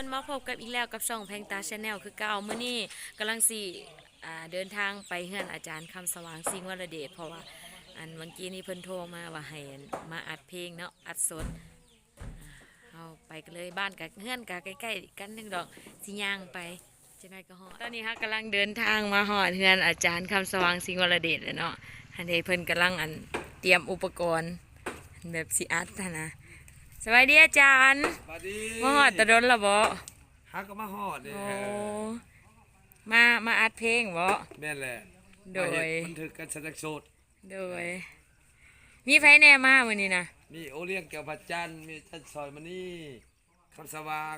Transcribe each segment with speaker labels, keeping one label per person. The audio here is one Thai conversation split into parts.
Speaker 1: คนมาพบกับอีกแล้วกับช่องแพงตาชาแนลคือเก่าเมื้อนี้กำลังสิอ่เดินทางไปเฮือนอาจารย์คำสว่างสิงห์วรเดชเพราะว่าอันเมื่อกี้นี้เพิ่นโทรมาว่าให้มาอัดเพลงเนาะอัดสดเอาไปกันเลยบ้านกับเฮือนกับใกล้ๆกันนึงดอกสิย่างไปจะได้ก็ฮอดตอนนี้ฮะกำลังเดินทางมาฮอดเฮือนอาจารย์คำสว่างสิงห์วรเดชเลยเนาะอันนี้เพิ่นกำลังอันเตรียมอุปกรณ์แบบสิอัดนะ สวัสดีอาจารย์
Speaker 2: สวัสดี
Speaker 1: มาฮอดตะดนและบ่
Speaker 2: ฮักก็มาฮอดเนี่ย
Speaker 1: โอ้มามาอัดเพลงบ่
Speaker 2: แม่นแหละ
Speaker 1: โดย
Speaker 2: บันทึกกันแสดงโสด
Speaker 1: โดย มีไฟแน่มามื้อนี้นะ
Speaker 2: มีโอเลี้ยงแก้วพัดจันทร์มีจันซอยมานี่คำสว่าง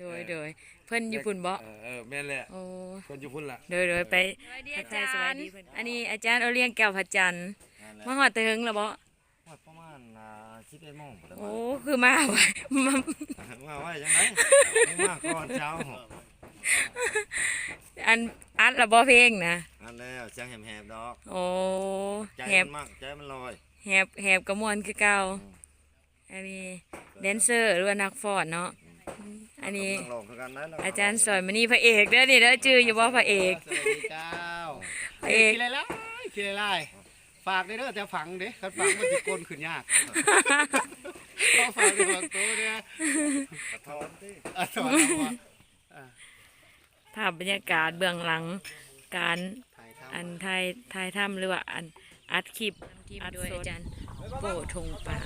Speaker 1: โดยโดยเพิ่นอยู่พุ่นบ่
Speaker 2: เออเออแม่นแหละ
Speaker 1: โอ้
Speaker 2: คนอยู่พุ่นล่ะ
Speaker 1: โดยโดยไปทักทายสวัสดีอันนี้อาจารย์เอาเลี้ยงแก้วพระจันทร์มาฮอดแตะเฮิงแล้วบ่
Speaker 3: ว่าประมาณอ่าสิบเอ็ดโมงพุ่นแหละ
Speaker 1: โอ้คือมาไว้มา
Speaker 3: ว่าว่าจังไดมาก่อนเช้า
Speaker 1: อันอัดแล้วบ่เพลงนะ
Speaker 3: อันแล้วเสียงแหบๆดอก
Speaker 1: โอ้
Speaker 3: ใจ
Speaker 1: แห
Speaker 3: มั
Speaker 1: บ
Speaker 3: นมากใจมันลอย
Speaker 1: แหบแหบกระมวลคือเก่าอันนี้แดนเซอร์หรือว่านักฟ้อนเนาะอันนี้
Speaker 3: ต้องลองคือกันนะ
Speaker 1: อาจารย์สอนมานี่พระเอกเด้อนี่เด้อจื่ออยู่บ่พระเอก
Speaker 4: สวัสดีเจ้า
Speaker 1: พระเอก
Speaker 4: คิดอะไรล่ะคิดอะไรล่ะ ฝากได้เด้อแต่ฝังเด้คันฝังมันสิกลนขึ้นยากก็ฝากด้วยฝังโตเนี่ย
Speaker 3: กระทอนที่
Speaker 4: อะสอนเอาว่า
Speaker 1: ภาพบรรยากาศเบื้องหลังการ
Speaker 4: ถ่ายท
Speaker 1: อันถ่ายถ่ายทำหรือว่าอันอัดคลิปอัดด้วยอาจารย์โป้ทงปาง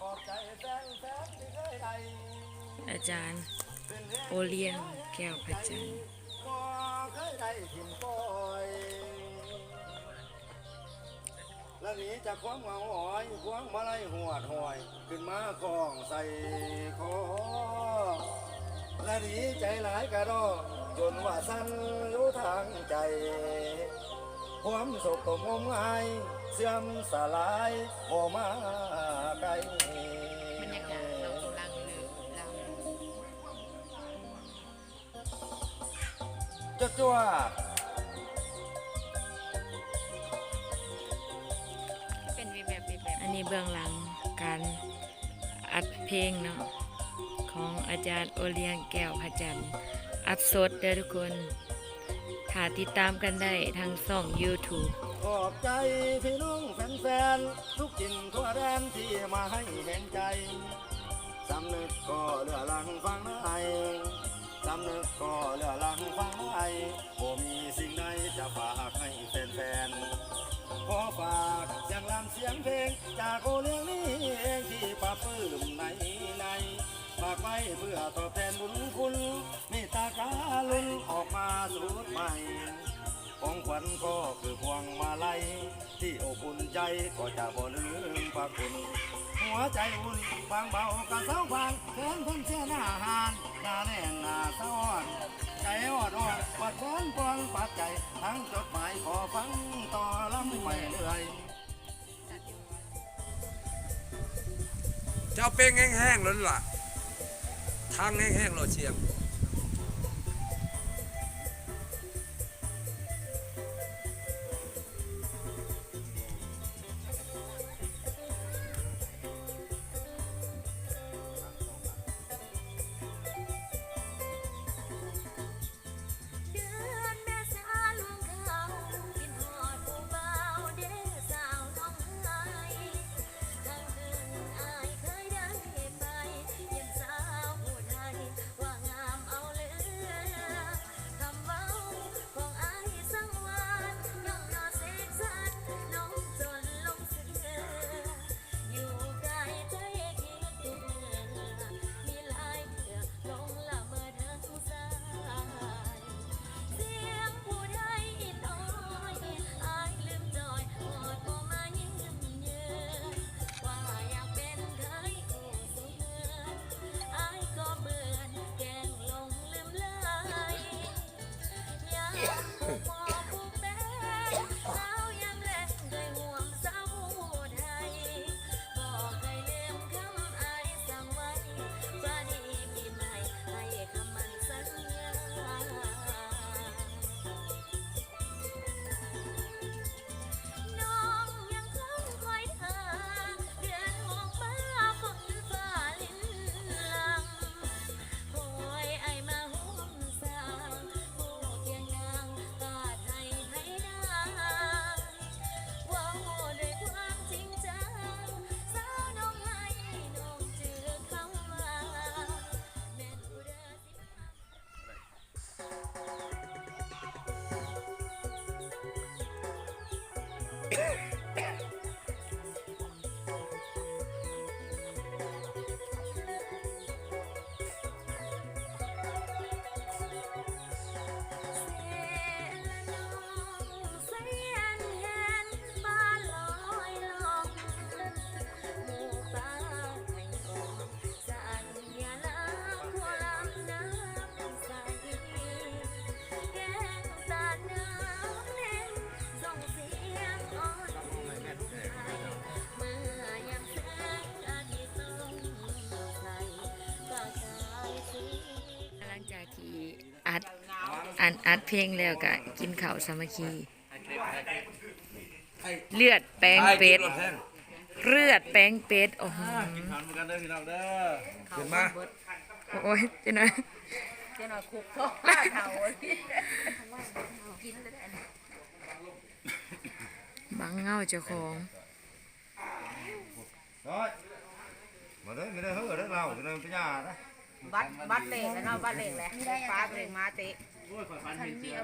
Speaker 3: ขอบใจแฟนแฟนที่เคยได้
Speaker 1: อาจารย์ โอเลี้ยงแก้วพระจันทร์
Speaker 3: บ่เคยได้ถิ่มปล่อยแล้วนี้จากความเหงาหอยความมาไล่หัวดหอย ขึ้นมาคล้องใส่คอและดีใจหลายกระดอจนว่าสั้นอยู่ทางใจความโศกตกงมงายเสื่อมสลายโอมาไกล จดจ้ว
Speaker 1: เป็นแบบแบบอันนี้เบื้องหลังการอัดเพลงเนาะของอาจารย์โอเลี้ยงแก้วพระจันทร์อัดสดเด้อทุกคนถ้าติดตามกันได้ทางช่อง YouTube
Speaker 3: ขอบใจพี่น้องแฟนๆทุกจินทั่วแดนที่มาให้เห็นใจสำนึกก็เหลือหลังฟังในสำนึกก็เหลือลังฟังในบ่มีสิ่งใดจะฝากให้แฟนๆขอฝากเสียงลำเสียงเพลง จากโอเลี้ยงนี้เองที่ปราบปื้มในในฝากไว้เพื่อตอบแทนบุญคุณมตตาการุณออกมาสูดใหม่ของขวัญก็คือพวงมาลัยที่อบอุ่นใจก็จะบ่ลืมพระคุณ หัวใจอุ่นบางเบากะเสาบางเพิ่นคนเชื่อหน้าหานหน้าแน่นหน้าซ้อนใจอ่อนอ่อนปัดแขนปวงปัดใจทั้งจดหมายขอฟังต่อลำไม่เลื่อย
Speaker 2: เจ้าเป้งแห้งๆแล้วล่ะทางแห้งๆเราเชียง
Speaker 1: อันอัดเพลงแล้วก็กินข้าวสามัคคี เลือดแป้งเป็ด
Speaker 2: รถแห้ง
Speaker 1: เลือดแป้งเป็ดโอ้โห
Speaker 4: กินข้าวเหมือนกันเด้อพี่น้องเด้อ
Speaker 2: ขึ้นมา
Speaker 1: โอ้ยเจ้าหน่อย
Speaker 5: เจ้าหน่อยคุกพ่อข้าเท่า
Speaker 1: บังเงาเจ้าของ
Speaker 3: ร้อยมาเด้อไม่ได้เฮ้อเด้อเราเป็นปัญญานะ
Speaker 5: บัตรบัตรเลขแล้วเนาะบัตรเลขแหละฟ้าเลขมาเตะ
Speaker 4: โอ้ยข่อยฟันเห็นเสือ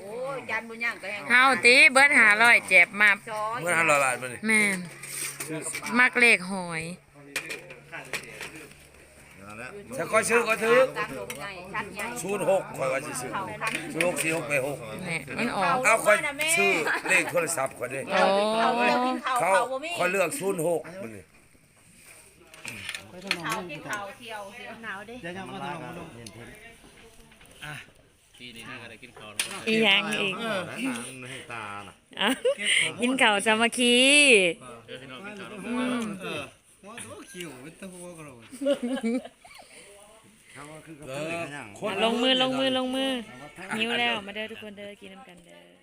Speaker 5: โอ้ยจันบุญย่างก็แห้ง
Speaker 1: เฮาตีเบิดหาร้อยเจ็บมา
Speaker 5: จอย
Speaker 2: เมื่อห้าร้อยบาทมาดิ
Speaker 1: แม่นมักเลขหอย
Speaker 3: นั่นแหละ
Speaker 2: ถ้าคอยซื้อก็ถือ
Speaker 5: ตามลงใหญ่ชัดใหญ่
Speaker 2: ศูนย์หกคอยว่าสิซื้อ
Speaker 5: เข่าคัน
Speaker 2: ศูนย์หกสี่หกไปหก
Speaker 1: แม่มันออก
Speaker 2: เอาคอยซื้อเลขโทรศัพท์คอยด้วย
Speaker 1: โอ้
Speaker 5: เขาเดียวกินข้าว
Speaker 2: เขา
Speaker 5: เขาบ่มี
Speaker 2: คอยเลือกศูนย์หกมันนี่
Speaker 5: ข้าวกินข้าวเที่ยวเที่ยวหนาวดิ
Speaker 4: เดี๋ยวยังมาทำมาลง
Speaker 1: อีหยังอีก
Speaker 3: เออหนังให้ตาน่ะ
Speaker 1: อะกินข้าวสามัคคี
Speaker 4: เออหัวตัวคิวเป็นตัวหัวกระโหลก
Speaker 3: เขาก็คือกับเป็นอย่าง
Speaker 2: คน
Speaker 1: ลงมือลงมือลงมือหิวแล้วมาเด้อทุกคนเด้อกินน้ำกันเด้อ